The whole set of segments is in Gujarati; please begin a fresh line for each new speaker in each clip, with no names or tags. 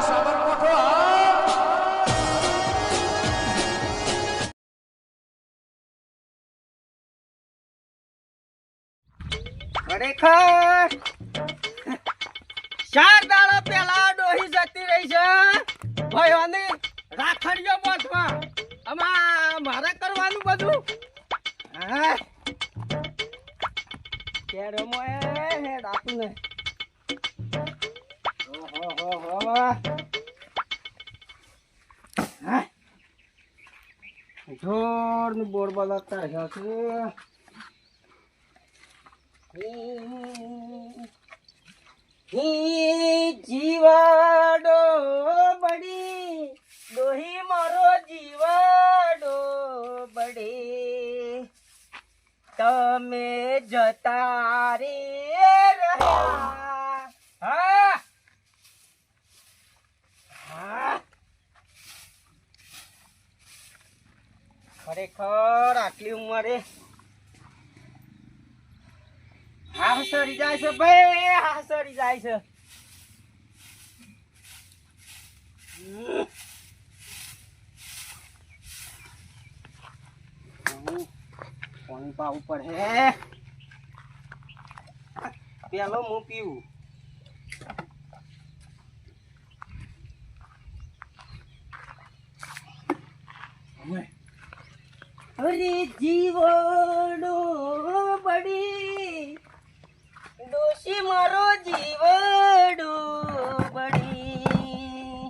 સાબરકોઠો
ખરેખર. ચાર દાડા પેલા ડોહી જતી રહી છે. ભાઈઓની રાખડીઓ બોધવા. આમાં મારે કરવાનું બધું? હા. ત્યારે મોએ હે આપું ને. જોરનું બોર બદલતા છે. હી જીવાડો બડી, દોહી મારો જીવાડો બડી. તમે જતા રે રહ્યા. હા. ખરેખર આટલી ઉંમરે હા સરી જાય છે ભાઈ હા સરી જાય છે. પાણી પાવું પડે. પેલો હું પીવું? અરે જીવડો બડી દોષી મારો જીવડો બડી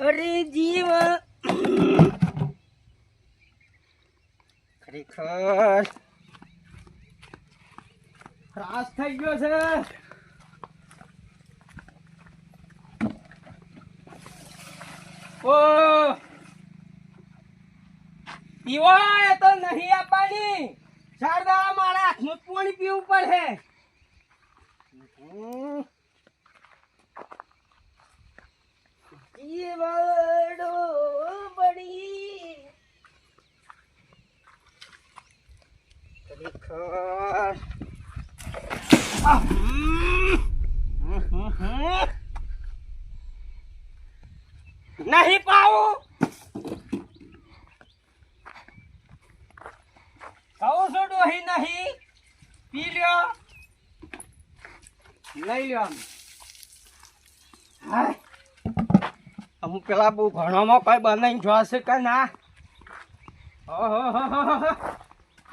અરે જીવ ખરેખર ત્રાસ થઈ ગયો છે ઓ પીવાય તો નહીં આપવાની શારદા મારા હાથનું પાણી પીવું પડે હમ. જીવડો બળી ખરેખર. નહીં પાવું કહું છું ડોહી નહીં. પી લ્યો. લઈ લ્યો. અમુક પેલા બહુ ઘણોમાં કઈ બનાવીને જોશે કે ના.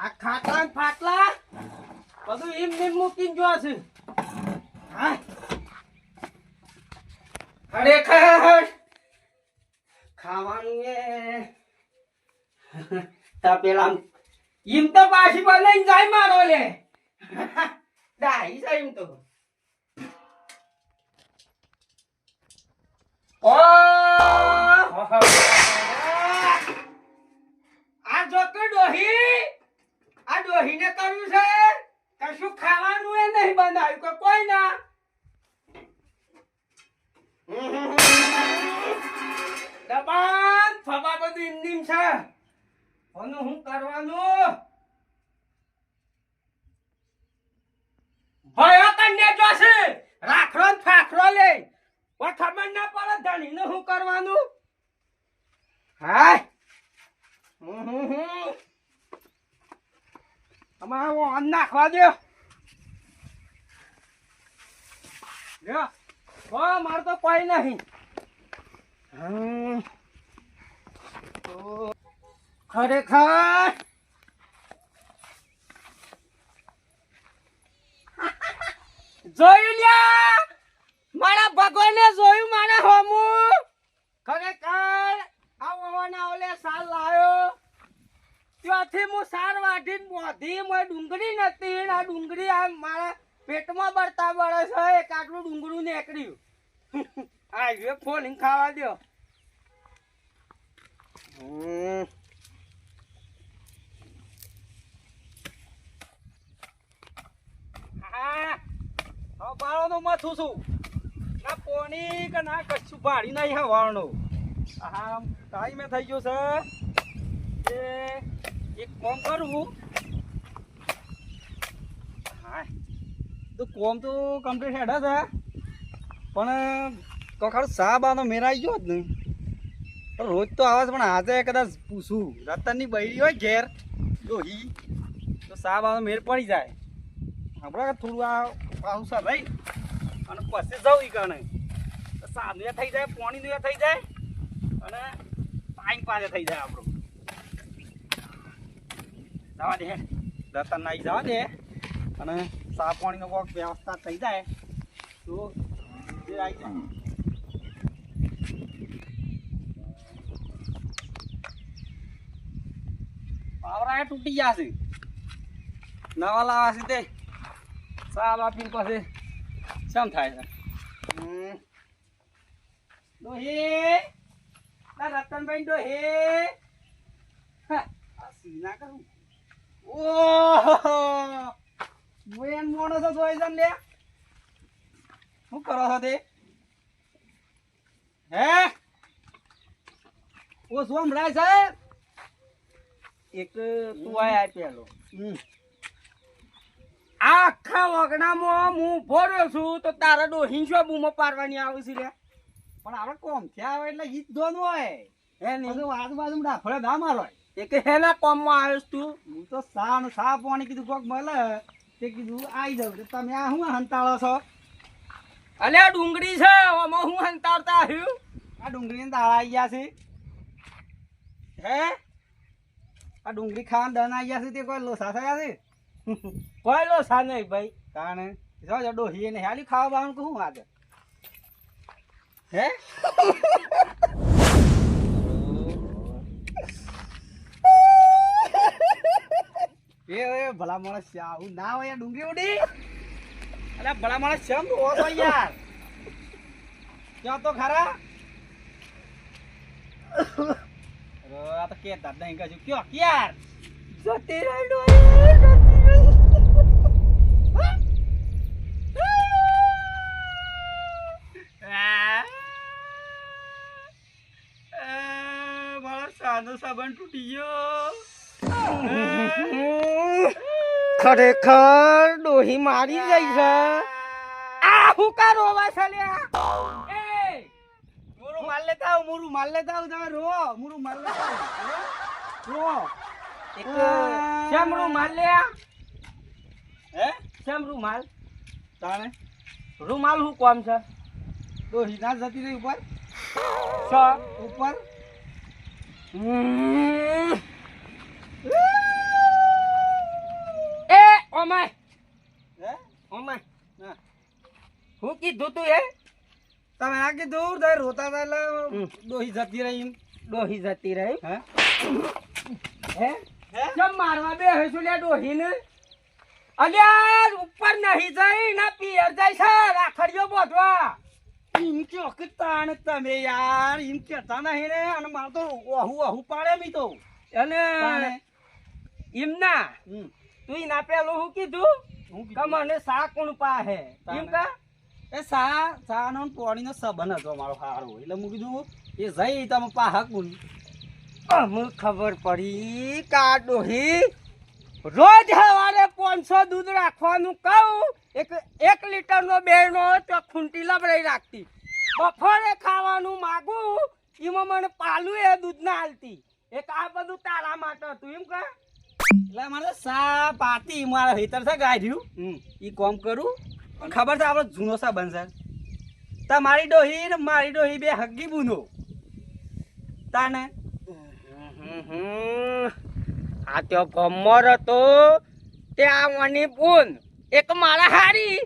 આ ખાટલા ફાટલા? બધું એમ નેમ મૂકીને જોશે. ખરેખર ખાવાનું એ. તા પેલા એમ તો પાછી બનાવીને જાય મારો લે. એમ તો. ઓ! આ ડોહી આ ડોહીને કર્યું છે? કશું ખાવાનું એ નહીં બનાવ્યું કે કોઈ ના. દબાણ ફબા બધું એમ છે. આનું શું કરવાનું? ભયો તને જોશે. રાખડો ને ફાખડો લે. કોઈ ખબર ના પડે ધણી ને શું કરવાનું? હાય. હમ હમ હમ. અમારે ઓન નાખવા દો લ્યો. હો, મારે તો કોઈ નહીં. હમ. ખરેખર? જોયું લ્યા? મારા ભગવાને જોયું મારા હોમું? ખરેખર? આ ઓલે સાર લાવ્યો ત્યાંથી હું સાર વાઢીને બોધી મોય ડુંગળી નથી આ ડુંગળી આ મારા પેટમાં બળતા બળે એક આટલું ડુંગળું નીકળ્યું. આ ફોન ખાવા દો. હા. હવે બાળોનું માથું છું ના પોણી કે ના કશું? ભાડી નહીં હવારનું હા ટાઈમે થઈ ગયો છે. એ એક કોમ કરું હા. તો કોમ તો કમ્પ્લીટ હેડા છે.
પણ કોખાડું સાબાનો મેરાઈ ગયો જ નહીં રોજ તો આવે છે પણ આજે કદાચ પૂછું. રતનની બૈરી હોય ઘેર. ડોહી તો સાબાનો મેર પડી જાય. હમણાં થોડું આ પાછું સા રહી અને પછી એ કારણે સાંજે થઈ જાય, પાણીનું એ થઈ જાય, અને ટાઈમ પાસે થઈ જાય આપણું. જવા દે. દર્શન નાઈ જવા દે. અને સા પાણીનો કોઈક વ્યવસ્થા થઈ જાય. તો આવી જાય. પાવરા તૂટી ગયા છે. નવા લાવા છે તે. સા બાપી પાસે શેમ થાય છે. ડોહી. રતનભાઈ ડોહી. સીના કરું. ઓહો. વેન મોણો તો જોઈ છે ને લે. શું કરો છો તે? હે? ઓ શું હમણાં સાહેબ એક તું આય પેલો. હમ.
આખા વગડામાં હું ભોર્યો છું તો તારા ડોહીન શું બૂમો પાડવાની આવે છે લે
પણ આપણે કોમ થયા હોય એટલે ગીત ધોન હોય.
હે નહીં?
આજુબાજુ ડાફળે ના મારો
એ કે હેના કોમમાં આવ્યો તું?
હું તો સાન ને સા પાણી કીધું કોક મળે. તે કીધું આવી જાવ તો તમે આ શું હંતાળો છો?
અલે આ ડુંગળી છે આમાં હું હંતાળતા આવ્યું?
આ ડુંગળીને દાળ આવી ગયા છે. હે? આ ડુંગળી ખાવાનું દન આવી ગયા છે તે કોઈ લોસા થયા છે?
કોઈ લોસા નહીં ભાઈ?
કારણે જો જો ડોહી ને હાલી ખાવા બાવાનું કહું આજે હે? એ ભલા માણસ છે, આવું ના હોય ડુંગી ઉડી. અરે ભલા માણસ શેમ તો ઓછો યાર. ક્યાં તો ખરા? આ તો કે દાદા કશું. કયો? યાર
જતી રહી ડોહી જતી રહી
આ, આ, મારો સાબન તૂટી ગયો.
ખરેખર ડોહી મારી ગઈ છે. આ હું કા રોવા છે લ્યા એ
મુરું માલ લેતા આવ મુરું માલ લેતા આવ તમે રો મુરું માલ લેતા આવ. રો
એક શેમ રૂમાલ લ્યા?
હે?
શેમ રૂમાલ
તાણે?
રૂમાલ હું કોમ છે?
ડોહી ના જતી રહી ઉપર?
છ.
ઉપર.
એ ઓમાય.
હે?
Oh my.
હા.
હું કીધું તું એ?
તમે આ કીધું તમે રોતા હતા એટલે. ડોહી જતી રહી.
ડોહી જતી રહી?
હે?
હે? કેમ મારવા બે હશું લ્યા ડોહીને? અલ્યા ઉપર નહીં જઈ ના પિયર જાય છે રાખડીઓ બોધવા.
એમ કયો કે તાણ તમે યાર? એમ કહેતા નહીં ને. અને મારે તો વહુ વહુ પાડે મી તો.
અને
તાણે.
એમના
હમ.
તું એના પેલું હું કીધું?
હું
કે મને સા કોણ પાહે. એમ કા?
એ સા સા નો પોણીનો સંબંધ હતો મારો સારો એટલે હું કીધું એ જઈ તમે પાહક બોલ
અમને ખબર પડી કા ડોહી રોજ સવારે પાંચસો દૂધ રાખવાનું કહું. એક એક લીટરનો બેનો તો ખૂંટી લબડાઈ રાખતી. બફોરે ખાવાનું માગું એમાં મને પાલું એ દૂધ ના હાલતી. એક આ બધું તારા માટે હતું એમ કે?
એટલે મારે તો સા પાતી મારા હેતર છે ગાઢ્યું. ઈ કોમ કરું. ખબર છે આપણો જૂનો સા બનશે તમારી ડોહી ને મારી ડોહી બે હગી બૂનો. તાને?
આ તો ગમર હતો ત્યાં મની બુન. એક મારા હારી.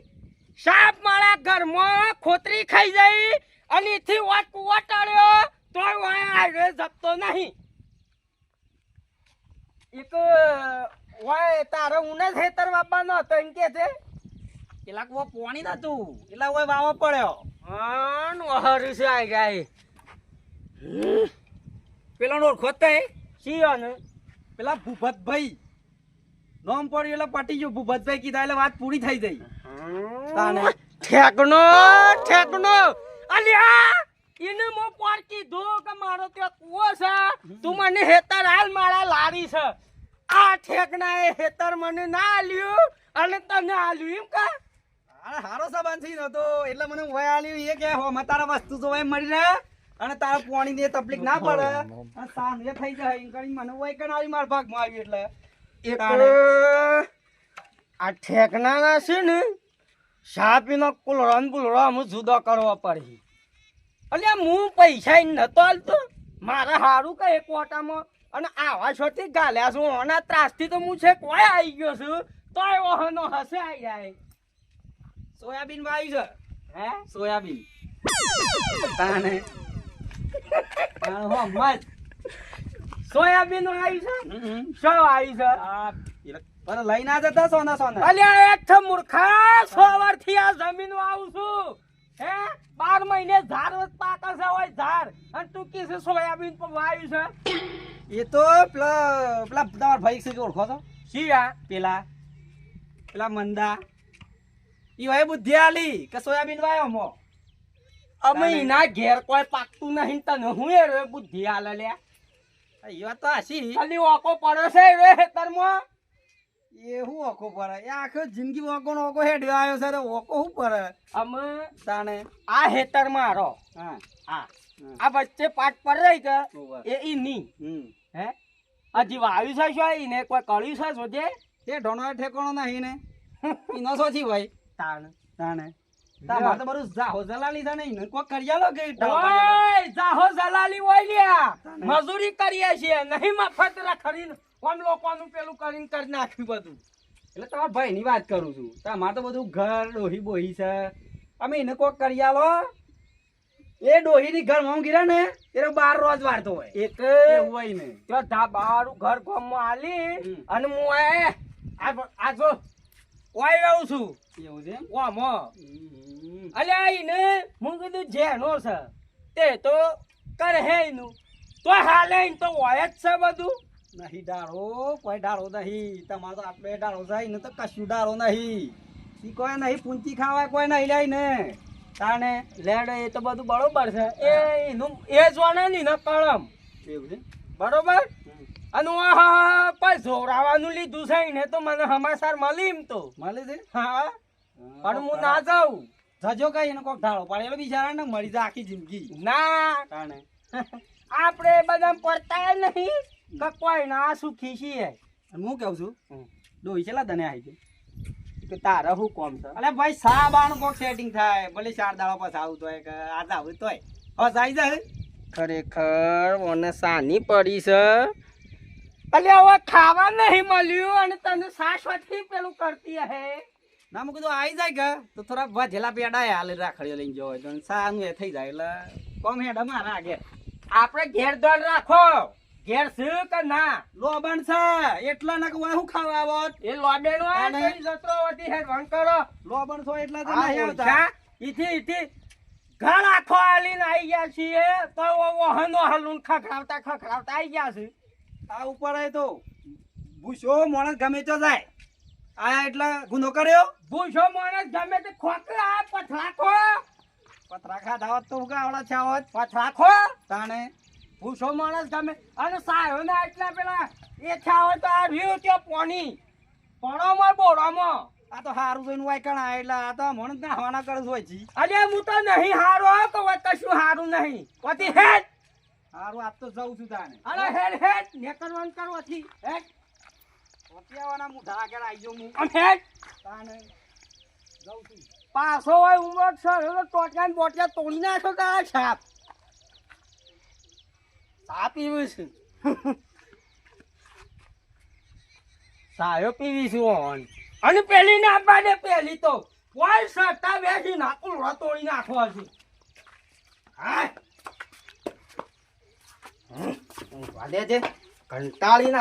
સાપ મારા ઘરમાં ખોતરી ખાઈ જઈ અને એથી વટ વટાડ્યો તો વાય જપતો નહીં. એક વાય તારે ઉને ખેતર બાપાનો હતો એમ કે છે.
પેલા કુવા પોણી નતું પેલા ઓય વાવો પડ્યો.
હા હરી છે આઈ ગાય.
પેલા નો ખોતે
શિયો ને
પેલા ભૂપતભાઈ. નોમ પડ્યું એટલે પટી ગયું. ભૂપતભાઈ કીધા એટલે વાત પૂરી થઈ ગઈ. તાને.
ઠેકનો ઠેકનો અલ્યા એને મો પર કીધું કે મારો ત્યાં કૂવો છે. તું મને હેતર હાલ મારા લારી છે. આ ઠેકના એ હેતર મને ના આલ્યું. અને તને આલ્યું એમ કા?
અરે હારો સાબાનથી નતો. એટલે મને વય આલ્યું. એ કે હો તારા વસ્તુ તો વય મળી રહે. અને તારા પાણી ની તકલીફ ના પડે. અને સાંજે થઈ જાય. એમ કરી મને વય કણાવી માર ભાગમાં આવ્યું એટલે.
એક આ ઠેકનાના છે ને શા પીનો કુલરો ને બુલરો અમુ જુદો કરવો પડી અને હું પૈસા નતો હાલતો મારે હારું કે એક ઓટામાં. અને આવા છોથી ગાલ્યા છું. ઓના ત્રાસથી તો હું છે કોઈ આવી ગયો છું. તોય ઓહનો હશે આવી જાય.
સોયાબીન વાવ્યું છે?
હે?
સોયાબીન. તાને હો મત.
સોયાબીન આવી છે? સો આવી છે?
પણ લઈ ના જતા સોના સોના
અલ્યા એક છે મૂર્ખા સવારથી આ જમીન આવું છું. હે? બાર મહિને ઝાર પાકે છે હોય ઝાર અને તું કી છે સોયાબીન પર વાયુ છે?
એ તો પેલા પેલા તમારા ભાઈ છે ઓળખો છો?
શિયા?
પેલા પેલા મંદા. ઈ હોય બુદ્ધિ આલી કે સોયાબીન વાયો મો?
અમે. એના ઘેર કોઈ પાકતું નહીં તને હું એ બુદ્ધિ આલે લે
એ વાત તો હાચી.
ખાલી ઓકો પડે છે રે હેતરમાં
એ હું ઓકો પડે? એ આખો જિંદગી ઓકો નો ઓકો હેડ્યો આવ્યો છે રે ઓકો શું પડે?
અમે
તાણે?
આ હેતર મારો
હા.
હા. આ વચ્ચે પાટ પર રહી કે એ ઈ ની. હે? હજી વાયુ છે શું એને કોઈ કર્યું છે શોધે
તે ઢોનો ઠેકોણો નહીં ને ઈનો શોધી ભાઈ.
તાણ.
તાણે. તમારે તો જાહો જલાલી છે નહીં ને કોઈ કર્યાલો કે
ઓય જાહો જલાલી હોય લ્યા. મજૂરી કરીએ છીએ. નહીં મફત રખડીને કોમ લોકોનું પેલું કરીને કરી નાખ્યું બધું.
એટલે તમારા ભાઈની વાત કરું છું. તમારે તો બધું ઘર ડોહી બોહી છે. અમે એને કોક કર્યાલો એ ડોહીની ઘરમાં ગીરે ને એ બાર રોજ વાળતો હોય.
એક
હોય ને.
જો બારું ઘર ગામમાં આલી
હમ.
અને હું આ આ આ જો ઓય આવું છું.
એવું છે વામો.
અલ્યા ઈને હું કીધું જેનો છે તે તો કરે હે એનું. તો હાલે તો હોય જ છે બધું.
નહીં ડાળો કોઈ ડાળો નહીં. તમારો આપણે ડાળો જાય ને તો કશું ડાળો નહીં. એ કોઈ નહીં પૂંચી ખાવાય કોઈ નહીં લે ને તાણે
લેડ એ તો બધું બરોબર છે. એ એનું એ જોણે નહીં ને કળમ.
એવું છે
બરોબર? અને હું આ કોઈ જોરાવાનું લીધું છે એને તો મને હમાસાર મળી એમ તો.
મળી છે?
હા. પણ હું ના જાઉં.
જજો કઈ એનો કોક ઢાળો પાડેલો બિચારા ને મળી જાય આખી જિંદગી.
ના.
કારણે
આપણે બધા પડતા નહીં કે કોઈ ના સુખી છીએ.
હું કહું છું? ડોહી છેલા તને આવી ગયો?
કે તારા શું કોમ છે?
અલે ભાઈ સા બાણ કોક સેટિંગ થાય. ભલે ચાર દાડા પછી આવું તોય કે આજ આવું તોય. હવે જાય જાય
ખરેખર મને સાની પડી છે. અલે હવે ખાવા નહીં મળ્યું અને તને શાશ્વતથી પેલું કરતી હે.
ના મેં કીધું આવી જાય કે તો થોડા ભજેલા પેડા હાલ રાખડીઓ લઈને જવો તો. સાનું એ થઈ જાય એટલે કોમ હેડ અમારા આગળ
આપણે ઘેર દોડ રાખો. ઘેર શું કે ના?
લોબણ છે. એટલા ના કોઈ શું ખાવા આવો?
એ લોબેનો હોય જતો હોતી હે વન કરો.
લોબણ છો એટલા તો નહીં આવતા.
ઈથી ઈથી. ઘર આખો આલીને આઈ ગયા છીએ. તો વહનો હલુન ખખડાવતા ખખડાવતા આઈ ગયા છે.
આ ઉપર આય તો ભૂસો માણસ ગમે તો જાય. આ એટલે ગુનો કર્યો?
ભૂસો માણસ ગમે તે ખોકરા પથરાખો
પથરાખા ખાધા હોત તો હું આવડા છે આવત
પથરાખો
તાણે
ભૂસો માણસ ગમે. અને સાયો ના એટલા પેલા એ છાવો તો આ રહ્યું ત્યાં પોણી. પોણોમાં બોરામાં
આ તો હારું જોઈને વાયકણ એટલે આ તો મણ નાહવાના કરે હોય છે
અરે હું તો નહીં હારો તો કશું હારું નહીં? પછી હેડ.
હારું આજ તો જઉં છું તાને.
અરે હેડ હેડ. નેકરવાન કરવાથી હેડ.
ઓટિયાવાના મુઢા આગળ આવી હું.
આમ હેડ.
તાને જઉં છું.
પાછો હોય ઉમર છે હવે ટોટકા બોટિયા તોડી નાખો કા છાપ? સા પીવું છું. સાયો પીવી છું ઓન. અને પેલી ના પાડે પેલી તો. કોઈ સટ્ટા બેસી નાખું તોડી નાખો છે. હા. વાદે છે કંટાળીને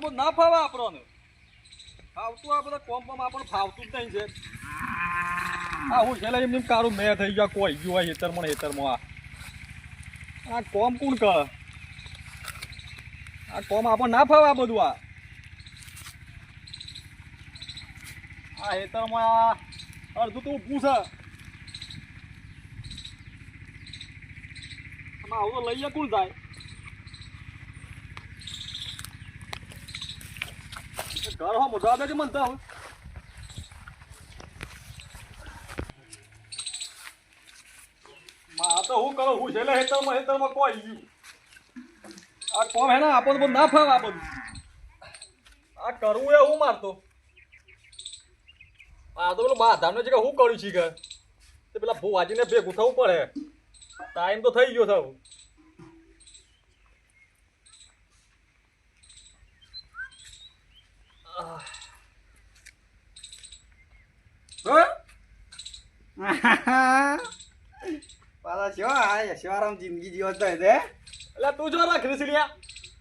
પણ ના ફાવે ફાવતું જ નહીં છે. હું છેલ્લે એમ કાળું મેં થઈ ગયા કોઈ ગયું હોય હેતરમાં હેતરમાં આ કોમ કોણ કરે? આ કોમ આપણને ના ફાવે આ બધું, આ. આ હેતરમાં અડધું તો ઊભું છે. આવું તો લઈએ, કોણ જાય? ઘર હો મોઢા દેજે મન તો હવે. માં તો હું કરો, હું છેલ્લે હેતરમાં હેતરમાં કોઈ આ કોમ હે ને? આપણને બધું ના ફાવે આ બધું. આ કરવું એ હું મારતો. આ તો પેલું છે કે હું કર્યું છે કે? તે પેલા ભુવાજીને ભેગું થવું પડે. ટાઈમ તો થઈ ગયો થવું.
પાછા શો આ શિવારામ જિંદગી જીવત તો હે
એટલે તું જો રાખ રીસલિયા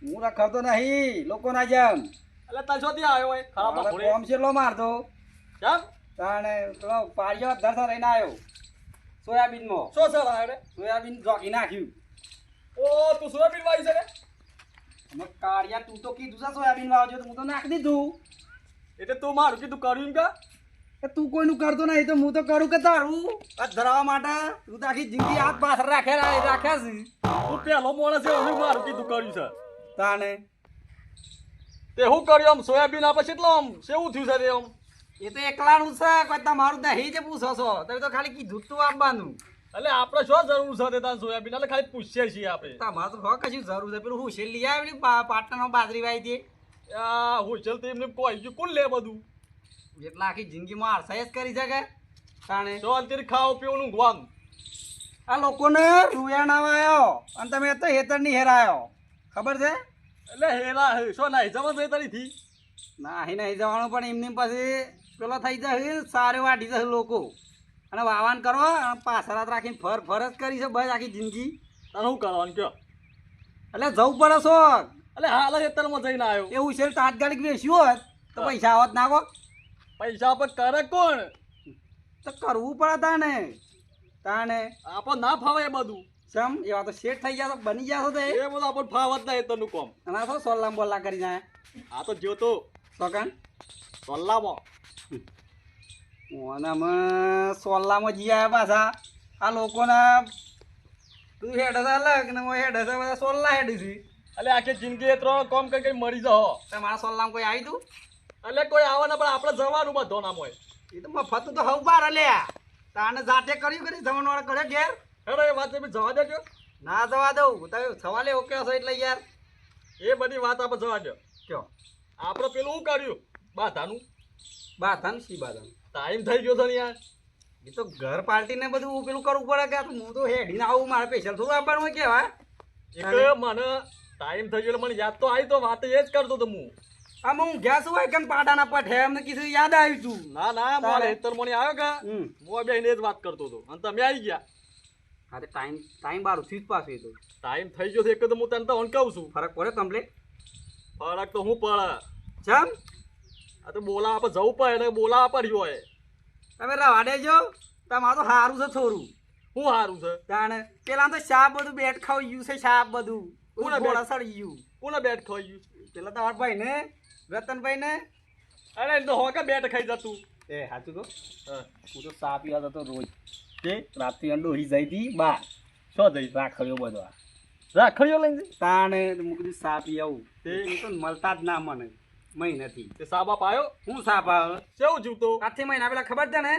હું રખડતો નહીં લોકોના જેમ.
એટલે તાર શોધી આવ્યો હોય ખરાબ
મારતો
કેમ?
તાણે પેલો પાડ્યો દરસા રહીને આવ્યો. સોયાબીનમાં.
શું છે આવ્યો
સોયાબીન જોગી નાખ્યું.
ઓ તું સોયાબીન વાવી છે ને?
અમે કાળિયા તું તો કીધું છે સોયાબીન વાવજો તો હું તો નાખી દીધું.
એટલે તું મારું કીધું કર્યું કા?
તું કોઈનું કરતો નહીં તો હું તો કરું કે તારું? ધરાવવા માટે તું તો આખી જિંદગી હાથ પાછળ રાખે રાખ્યા છે.
તું પેલો માણસ છે હું મારું કીધું કર્યું છે.
તાણે.
તે હું કર્યું આમ? સોયાબીન આપે છે એટલે આમ? કેવું થયું છે રે આમ?
એ તો એકલાનું છે કોઈ તમારું નહીં જ પૂછો છો. તમે તો ખાલી કીધું તું આપવાનું
એટલે આપણે શું જરૂર છે તે તાર સોયાબીન? એટલે ખાલી પૂછીએ છીએ આપણે.
તમારે તો કશું જરૂર છે? પેલું હોશેલ લઈ આવે પાટણમાં બાજરી હતી
આ હોશલ તો એમને કોઈ ગયું. કોણ લે બધું?
એટલે આખી જિંદગીમાં અરસાઈ જ કરી શકે તાણે.
શાંતિથી ખાવ પીવાનું ઊંઘવાનું
આ લોકોને રૂયાણ આવ્યો અને તમે તો હેતરની હેરાયો. ખબર છે?
એટલે હેલા શું ના હિસાબ જ તારીથી?
ના અહીં નહીં જવાનું પણ એમની પછી પેલો થઈ જશે સારે વાટી જશે લોકો. અને વાવાન કરો અને પાછળ રાખીને ફર ફર જ કરી છે બસ આખી જિંદગી.
તારે શું કરવાનું કયો?
એટલે જવું પડે છો
એટલે હાલ જ અત્યારમાં જઈને આવ્યો.
એવું છે તાત્કાલિક બેસ્યું હોત તો પૈસા આવત નાખો
પૈસા પર કરે કોણ?
તો કરવું પડે તાને તાને
આપણ ના ફાવે બધું.
સમ એવા તો શેઠ થઈ ગયા તો બની ગયા છો તો. એ
બધું આપણ ફાવત ના હેતરનું કોમ.
અને આ તો સોલ્લામ બોલ્લા કરી જાય
આ તો જો તો
સોકન
સલ્લામાં.
ઓનામાં સોલ્લામાં જી આવ્યા પાછા. આ લોકોના તું હેડ છે અલગ ને હું હેડ બધા સોલ્લા હેડ છે.
એટલે આખી જિંદગી ત્રણ કામ કરી કઈ મરી જાઓ.
મારા સોલ્લામાં કોઈ આવી તું?
એટલે કોઈ આવવાના પણ આપણે જવાનું બધો નામ હોય.
એ તો મફત તો હવ બાર લ્યા તાને જાતે કર્યું કરી જમણ વાળા કરે ઘેર?
હેડો એ વાત જવા દેજો.
ના જવા દઉં. તમે સવાલે ઓકે હશો એટલે યાર.
એ બધી વાત આપણે જવા દો.
કયો
આપણે પેલું શું કર્યું? બાધાનું?
બાધન શી બાધન
ટાઈમ થઈ ગયો છે યાર.
એ તો ઘર પાર્ટીને બધું પેલું કરવું પડે કે હું તો હેડીને આવું મારે પૈસા થોડું આપવાનું હોય કેવા?
મને ટાઈમ થઈ ગયો મને યાદ તો આવી તો વાત એ જ કરતો તો હું.
આમાં હું ગેસ હોય કેમ પાડાના પઠે? એમને કીધું યાદ આવ્યું છું
ના ના મારે હેતર મને આવ્યો કે? હું બે જ વાત કરતો હતો. અને તમે આવી ગયા.
હા તો ટાઈમ ટાઈમ બારથી જ પાછું એ તો.
ટાઈમ થઈ ગયો છે એક તો હું તને તો કહું છું.
ફરક પડે કમ્પ્લેટ?
ફરક તો હું પડે.
ચમ?
આ તો બોલા આપણે જવું પડે ને બોલા પડ્યો હોય.
તમે રવા દેજો. તમારે તો સારું છે થોડું.
શું સારું છે?
જાણે પેલા તો શાપ બધું બેટ ખાઈ ગયું છે શાપ બધું.
કોને
બોલા સડી ગયું.
કોને બેટ ખાઈ ગયું
પેલા તમારા ભાઈ ને રતનભાઈ ને
અરે તો હો કે બેટ ખાઈ જતું.
એ સાચું તો
હું.
તો સાપ યાદ હતો રોજ. તે રાત્રિ અંડો હી જઈ હતી બા
છો જઈ
રાખ્યો બધો
રાખ્યો લઈને તાને
તાણે સાપી હું આવું
તે
તો મળતા જ ના મને. મહિનાથી
તે સાબા પાયો
હું સાપ આવ્યો
કેવું જીવતો?
કાથી મહિના પેલા ખબર છે ને?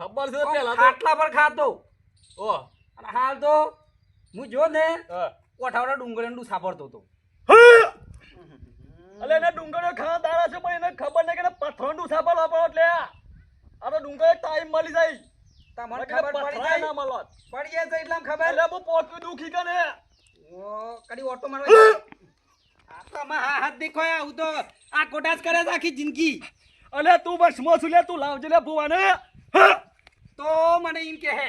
ખબર છે પેલા
ખાટલા પર ખાતો.
ઓહ.
અને હાલ તો હું જો ને
હા.
કોઠાવડા ડુંગર ડું સાપડતો હતો.
અલે એને ડુંગળીઓ ખાવા દાડા છે પણ એને ખબર નહીં કે પથરનું સાપડ વાપરો એટલે. આ આ ટાઈમ મળી જાય.
તમને ખબર પડી
જાય? ના મળત.
પડી જાય તો એટલામાં ખબર?
એટલે હું પોટલું દુખી કને
ઓ કડી ઓટો મારવા આ તો હા હાથ દેખો આવું તો આ કોટાજ કરે છે આખી જિંદગી.
અલે તું બસ મોસું લે તું લાવજે લે ભુવાને.
તો મને એમ કે હે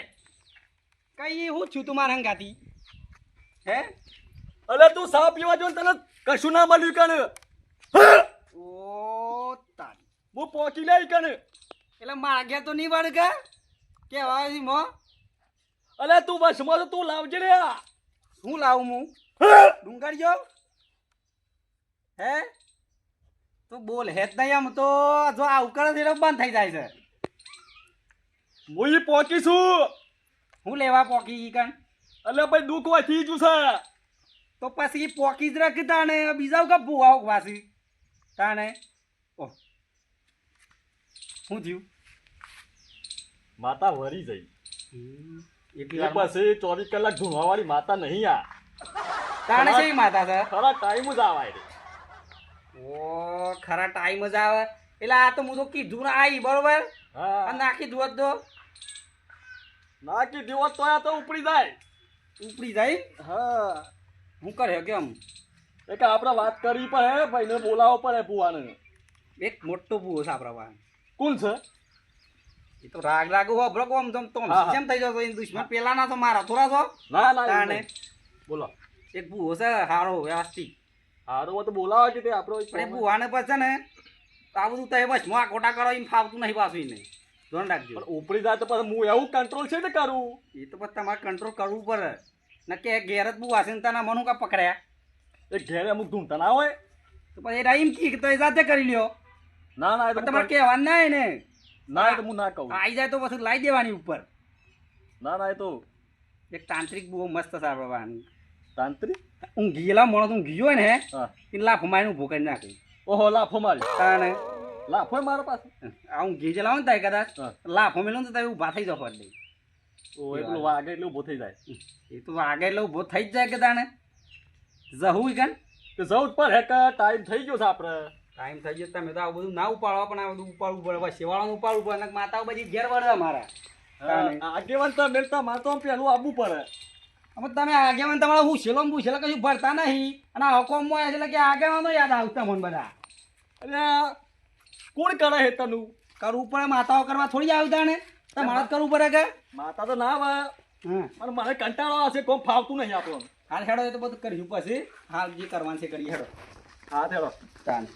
કઈ હું છું તું મારા હંગાતી હે?
અલે તું સા પીવા જો તને કશું ના મળ્યું કને
ઓ તારી.
હું પોકી લઈ કને
એટલે મારા ઘેર તો નહીં વળ કે કેવાય છે મો.
અલે તું બસ મોસ તું લાવજે લે.
શું લાવું હું? ડુંગળીઓ હે? તો બોલ હેત નહીં આમ તો જો આવું કરે છે બંધ થઈ જાય છે.
હું ઈ પોકીશું
હું લેવા પોકી ઈ કણ?
એટલે ભાઈ દુઃખ હોય થઈ છું છે.
તો પછી પોકી જ રાખ તાણે બીજા કા ભૂવા વાસી તાણે. ઓહ શું થયું?
માતા વરી જઈ.
એટલી
પછી ચોવીસ કલાક ધૂણવા વાળી માતા નહીં આ.
તાણે છે માતા છે?
ખરા ટાઈમ જ આવાય રે.
ઓ ખરા ટાઈમ જ આવે. એટલે આ તો હું તો કીધું ને આઈ બરોબર?
હા.
નાખી દો તો.
નાખી દેવો તો આ તો ઉપડી જાય.
ઉપડી જાય
હા.
હું કરે કેમ
એક આપણે વાત કરવી પડે ભાઈને બોલાવો પડે ભુવાને.
એક મોટો ભૂવો છે આપણા પાસે.
કોણ છે?
એ તો રાગ રાગ હોભળો કોમ તમ તો
હા, હા.
કેમ થઈ જતો એ દુશ્મન પેલા ના તો મારા થોડા છો.
ના ના. બોલો.
એક ભૂવો છે હારો વ્યવસ્થિત.
હારું તો બોલાવે છે તે આપણો
પણ બુવાને પછી ને તો આ બધું તો બસ મોં ખોટા કરો એમ ફાવતું નહીં પાછું એને. ધોરણ રાખજો.
પણ ઉપડી જાય તો પછી હું એવું કંટ્રોલ છે ને કરું?
એ તો પછી તમારે કંટ્રોલ કરવું પડે. ન કે ઘેર જ બહુ છે ને મનુ કા પકડ્યા.
એ ઘેરે અમુક ઢૂંઢતા ના હોય?
તો પછી એ રાઈમ કી તો એ જાતે કરી લ્યો.
ના ના એ તો
તમારે
કહેવા
કહેવાનું ના ને.
ના તો હું ના કહું.
આવી જાય તો પછી લાવી દેવાની ઉપર.
ના ના એ તો
એક તાંત્રિક બહુ મસ્ત પાસે
તાંત્રિક?
ઊંઘી ગયેલા માણસ ઊંઘી હોય ને
હા
એને લાફો મારીને ઊભો કરી નાખે.
ઓહો લાફો મારી.
તાણે.
લાફો મારા પાસે.
આ ઊંઘી ગયેલા હોય ને તારે કદાચ
હા.
લાફો મેલો ને તો તમે ઊભા થઈ જવા ફરી
ઓ એટલું વાગે એટલે ઊભો થઈ જાય.
એ તો વાગે એટલે ઊભો થઈ જ જાય કે તાણે. જવું કે
તો જવું જ પડે કે ટાઈમ થઈ ગયો છે આપણે
ટાઈમ થઈ ગયો તમે તો આ બધું ના ઉપાડવા પણ આ બધું ઉપાડવું પડે. શેવાળાનું ઉપાડવું પડે માતાઓ બધી ઘેર વળવા મારા.
આગેવાન તો મેળતા માતાઓ પેલું આવવું પડે.
અમે તમે આગેવાન તમારા હું છેલ્લો ને પૂછેલો કશું ભરતા નહીં. અને હુકમમાં એટલે કે આગેવાનો યાદ આવતા મને બધા.
એટલે કોણ કરે હે તનું?
કરવું પડે માતાઓ કરવા થોડી આવતા ને તમારે જ કરવું પડે કે?
માતા તો ના આવે.
હા
પણ મને કંટાળો આવશે કોઈ ફાવતું નહીં આપણો.
હાલ હેડો એ તો બધું કર્યું પછી. હાલ જે કરવાનું છે કરીએ હેડો.
હા હેડો.
તાને